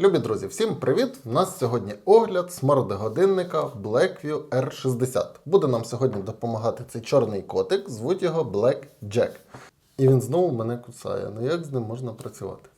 Любі друзі, всім привіт! У нас сьогодні огляд смарт-годинника Blackview R60. Буде нам сьогодні допомагати цей чорний котик, звуть його Black Jack. І він знову мене кусає. Ну як з ним можна працювати?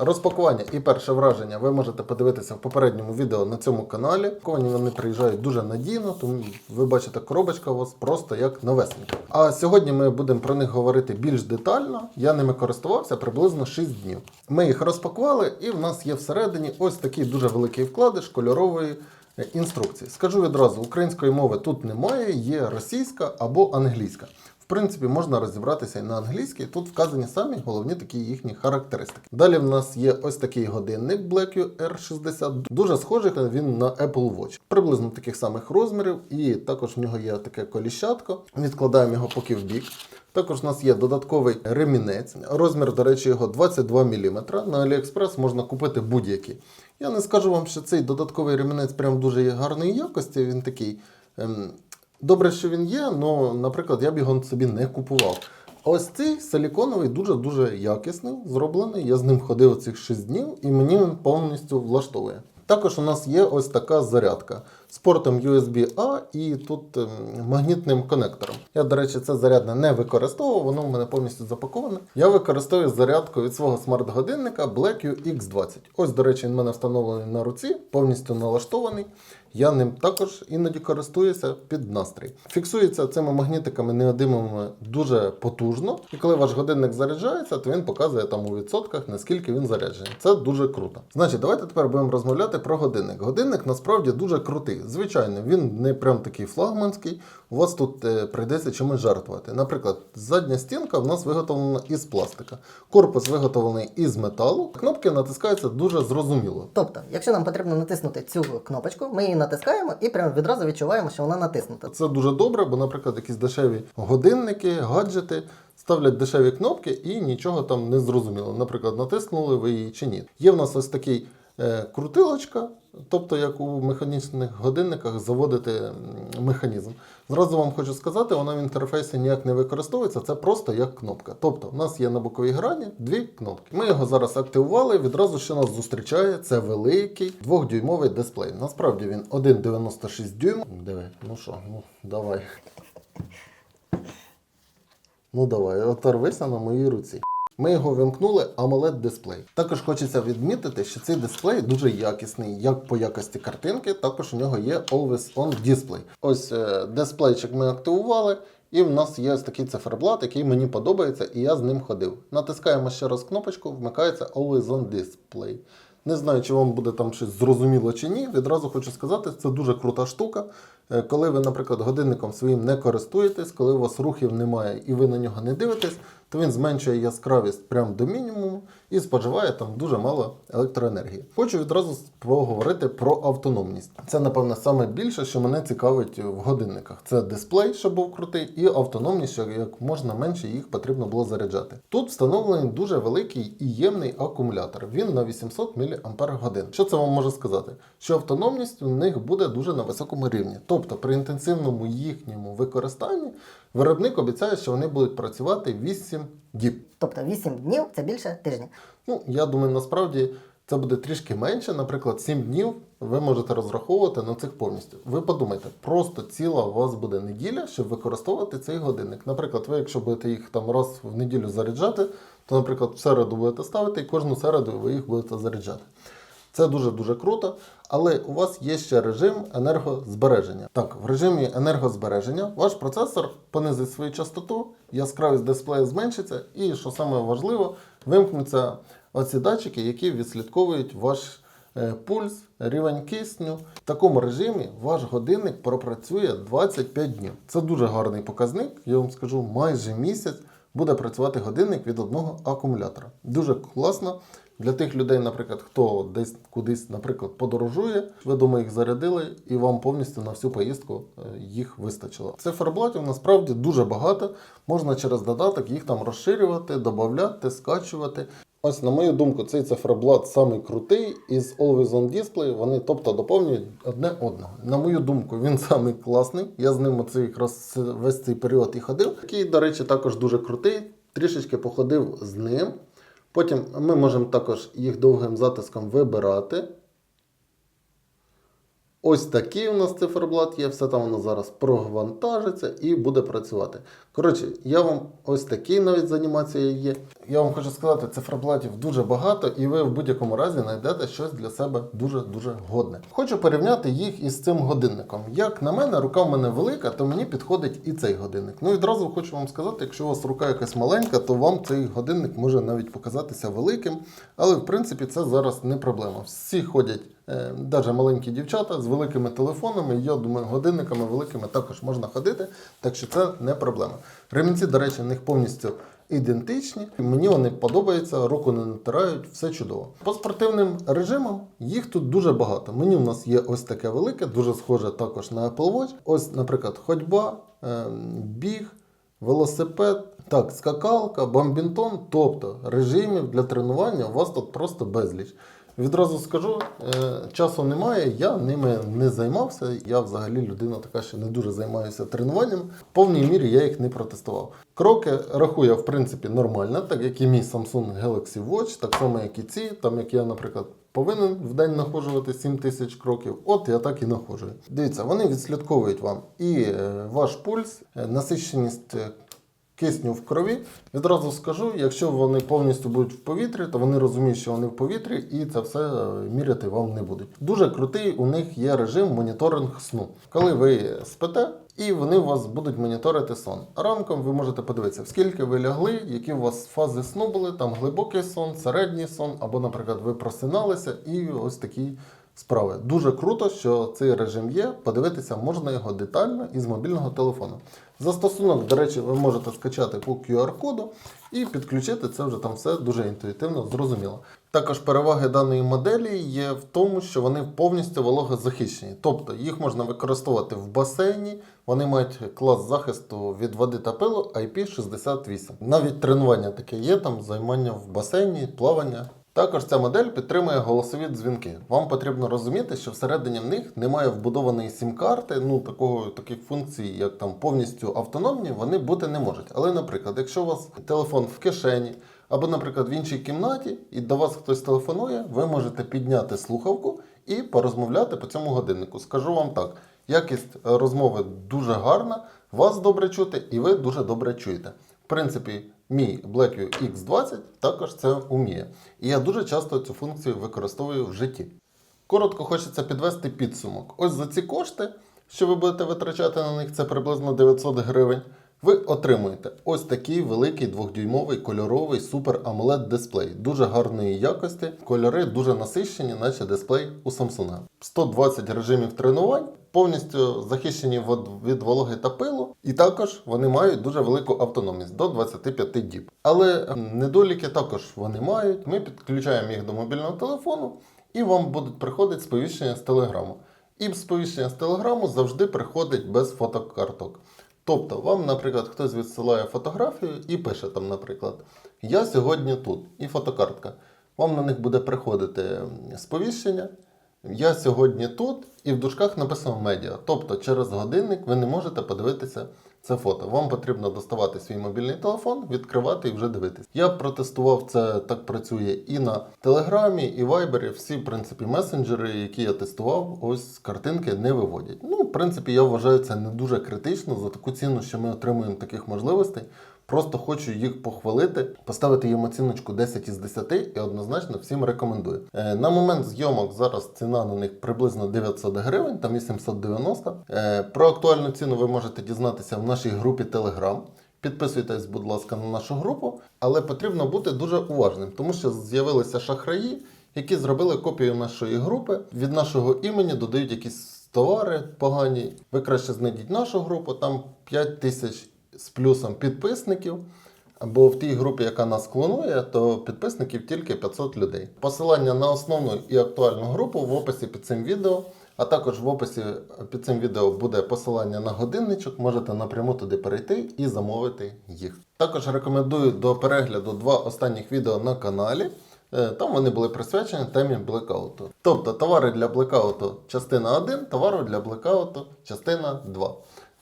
Розпакування і перше враження ви можете подивитися в попередньому відео на цьому каналі. Ковані вони приїжджають дуже надійно, тому ви бачите, коробочка у вас просто як новесенька. А сьогодні ми будемо про них говорити більш детально. Я ними користувався приблизно 6 днів. Ми їх розпакували, і в нас є всередині ось такий дуже великий вкладиш кольорової е, інструкції. Скажу відразу, української мови тут немає, є російська або англійська. Принципі, можна розібратися і на англійській. Тут вказані самі головні такі їхні характеристики. Далі в нас є ось такий годинник Blackview R60. Дуже схожий він на Apple Watch. Приблизно таких самих розмірів, і також в нього є таке коліщатко. Відкладаємо його поки в бік. Також у нас є додатковий ремінець. Розмір, до речі, його 22 мм. На AliExpress можна купити будь-який. Я не скажу вам, що цей додатковий ремінець прям дуже гарної якості. Він такий. Ем, Добре, що він є, але, наприклад, я б його собі не купував. А ось цей силіконовий дуже-дуже якісний, зроблений. Я з ним ходив цих 6 днів і мені він повністю влаштовує. Також у нас є ось така зарядка з портом USB-A і тут ем, магнітним конектором. Я, до речі, це зарядне не використовував, воно в мене повністю запаковане. Я використовую зарядку від свого смарт-годинника Blackview X20. Ось, до речі, він в мене встановлений на руці, повністю налаштований. Я ним також іноді користуюся під настрій. Фіксується цими магнітиками неодимими дуже потужно, і коли ваш годинник заряджається, то він показує там у відсотках, наскільки він заряджений. Це дуже круто. Значить, давайте тепер будемо розмовляти про годинник. Годинник насправді дуже крутий. Звичайно, він не прям такий флагманський. У вас тут е, прийдеться чимось жартувати. Наприклад, задня стінка в нас виготовлена із пластика, корпус виготовлений із металу. Кнопки натискаються дуже зрозуміло. Тобто, якщо нам потрібно натиснути цю кнопочку, ми її натискаємо і прямо відразу відчуваємо, що вона натиснута. Це дуже добре, бо, наприклад, якісь дешеві годинники, гаджети ставлять дешеві кнопки і нічого там не зрозуміло. Наприклад, натиснули ви її чи ні. Є в нас ось такий крутилочка, тобто як у механічних годинниках заводити механізм. Зразу вам хочу сказати, вона в інтерфейсі ніяк не використовується, це просто як кнопка. Тобто, у нас є на боковій грані дві кнопки. Ми його зараз активували. Відразу що нас зустрічає, це великий двохдюймовий дисплей. Насправді він 1,96 дюйм. Диви, ну що, ну давай. Ну давай, оторвися на моїй руці. Ми його вимкнули amoled дисплей. Також хочеться відмітити, що цей дисплей дуже якісний, як по якості картинки, також у нього є Always On Display. Ось е, дисплейчик ми активували, і в нас є ось такий циферблат, який мені подобається, і я з ним ходив. Натискаємо ще раз кнопочку, вмикається Always On Display. Не знаю, чи вам буде там щось зрозуміло чи ні. Відразу хочу сказати, це дуже крута штука. Е, Коли ви, наприклад, годинником своїм не користуєтесь, коли у вас рухів немає і ви на нього не дивитесь, то він зменшує яскравість прямо до мінімуму і споживає там дуже мало електроенергії. Хочу відразу поговорити про автономність. Це, напевно, саме більше, що мене цікавить в годинниках. Це дисплей, щоб був крутий, і автономність, що як можна менше їх потрібно було заряджати. Тут встановлений дуже великий і ємний акумулятор. Він на 800 мАч. Що це вам може сказати? Що автономність у них буде дуже на високому рівні. Тобто при інтенсивному їхньому використанні виробник обіцяє, що вони будуть працювати 8 діб. Тобто 8 днів це більше тижня. Ну, я думаю, насправді це буде трішки менше. Наприклад, 7 днів ви можете розраховувати на цих повністю. Ви подумайте, просто ціла у вас буде неділя, щоб використовувати цей годинник. Наприклад, ви, якщо будете їх там раз в неділю заряджати, то, наприклад, в середу будете ставити і кожну середу ви їх будете заряджати. Це дуже-дуже круто, але у вас є ще режим енергозбереження. Так, в режимі енергозбереження ваш процесор понизить свою частоту, яскравість дисплею зменшиться, і, що саме важливо, вимкнуться оці датчики, які відслідковують ваш е, пульс, рівень кисню. В такому режимі ваш годинник пропрацює 25 днів. Це дуже гарний показник, я вам скажу, майже місяць буде працювати годинник від одного акумулятора. Дуже класно. Для тих людей, наприклад, хто десь кудись, наприклад, подорожує, ви дома їх зарядили, і вам повністю на всю поїздку е, їх вистачило. Циферблатів насправді дуже багато. Можна через додаток їх там розширювати, додати, скачувати. Ось, на мою думку, цей циферблат самий крутий із Always On Display. Вони тобто доповнюють одне одного. На мою думку, він самий класний. Я з ним оцей якраз весь цей період і ходив. Який, до речі, також дуже крутий. Трішечки походив з ним. Потім ми можемо також їх довгим затиском вибирати. Ось такий у нас циферблат є, все там воно зараз прогвантажиться і буде працювати. Коротше, я вам ось такий навіть з анімацією є. Я вам хочу сказати, циферблатів дуже багато, і ви в будь-якому разі знайдете щось для себе дуже-дуже годне. Хочу порівняти їх із цим годинником. Як на мене, рука в мене велика, то мені підходить і цей годинник. Ну і одразу хочу вам сказати, якщо у вас рука якась маленька, то вам цей годинник може навіть показатися великим. Але в принципі це зараз не проблема. Всі ходять навіть маленькі дівчата з великими телефонами. Я думаю, годинниками великими також можна ходити, так що це не проблема. Ремінці, до речі, в них повністю ідентичні. Мені вони подобаються, руку не натирають, все чудово. По спортивним режимам їх тут дуже багато. Мені у нас є ось таке велике, дуже схоже також на Apple Watch. Ось, наприклад, ходьба, е, біг. Велосипед, так, скакалка, бомбінтон, тобто режимів для тренування у вас тут просто безліч. Відразу скажу, е, часу немає, я ними не займався. Я взагалі людина така, що не дуже займаюся тренуванням. В повній мірі я їх не протестував. Кроки рахую, в принципі, нормально, так як і мій Samsung Galaxy Watch, так само, як і ці, там як я, наприклад, повинен в день находжувати 7 тисяч кроків. От я так і находжую. Дивіться, вони відслідковують вам і е, ваш пульс, е, насиченість. Кисню в крові. Відразу скажу, якщо вони повністю будуть в повітрі, то вони розуміють, що вони в повітрі, і це все е, міряти вам не будуть. Дуже крутий у них є режим моніторинг сну. Коли ви спите, і вони у вас будуть моніторити сон. Ранком ви можете подивитися, скільки ви лягли, які у вас фази сну були, там глибокий сон, середній сон, або, наприклад, ви просиналися, і ось такі справи. Дуже круто, що цей режим є. Подивитися можна його детально із мобільного телефону. Застосунок, до речі, ви можете скачати по QR-коду і підключити це вже там все дуже інтуїтивно, зрозуміло. Також переваги даної моделі є в тому, що вони повністю вологозахищені. Тобто їх можна використовувати в басейні, вони мають клас захисту від води та пилу IP68. Навіть тренування таке є, там займання в басейні, плавання. Також ця модель підтримує голосові дзвінки. Вам потрібно розуміти, що всередині в них немає вбудованої сім-карти, ну такого таких функцій, як там повністю автономні, вони бути не можуть. Але, наприклад, якщо у вас телефон в кишені, або, наприклад, в іншій кімнаті, і до вас хтось телефонує, ви можете підняти слухавку і порозмовляти по цьому годиннику. Скажу вам так: якість розмови дуже гарна, вас добре чути, і ви дуже добре чуєте. Принципі, мій Blackview X20 також це вміє. І я дуже часто цю функцію використовую в житті. Коротко хочеться підвести підсумок. Ось за ці кошти, що ви будете витрачати на них, це приблизно 900 гривень. Ви отримуєте ось такий великий двохдюймовий кольоровий супер AMOLED дисплей. Дуже гарної якості. Кольори дуже насищені, наче дисплей у Samsung. 120 режимів тренувань, повністю захищені від- від вологи та пилу, і також вони мають дуже велику автономність до 25 діб. Але ем, недоліки також вони мають. Ми підключаємо їх до мобільного телефону, і вам будуть приходити сповіщення з телеграму. І сповіщення з телеграму завжди приходить без фотокарток. Тобто, вам, наприклад, хтось відсилає фотографію і пише там, наприклад, Я сьогодні тут і фотокартка. Вам на них буде приходити сповіщення. Я сьогодні тут, і в дужках написано медіа. Тобто через годинник ви не можете подивитися це фото. Вам потрібно доставати свій мобільний телефон, відкривати і вже дивитись. Я протестував це так працює і на Телеграмі, і Вайбері. Всі, в принципі, месенджери, які я тестував, ось картинки не виводять. Ну, в принципі, я вважаю це не дуже критично за таку ціну, що ми отримуємо таких можливостей. Просто хочу їх похвалити, поставити їм оціночку 10 із 10 і однозначно всім рекомендую. Е, на момент зйомок зараз ціна на них приблизно 900 гривень, там 890. Е, про актуальну ціну ви можете дізнатися в нашій групі Telegram. Підписуйтесь, будь ласка, на нашу групу, але потрібно бути дуже уважним, тому що з'явилися шахраї, які зробили копію нашої групи. Від нашого імені додають якісь товари погані. Ви краще знайдіть нашу групу, там 5 тисяч з плюсом підписників. Бо в тій групі, яка нас клонує, то підписників тільки 500 людей. Посилання на основну і актуальну групу в описі під цим відео. А також в описі під цим відео буде посилання на годинничок. Можете напряму туди перейти і замовити їх. Також рекомендую до перегляду два останніх відео на каналі. Е, Там вони були присвячені темі блекауту. Тобто товари для блекауту частина 1, товари для блекауту частина 2.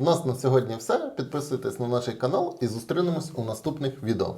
У нас на сьогодні все. Підписуйтесь на наш канал і зустрінемось у наступних відео.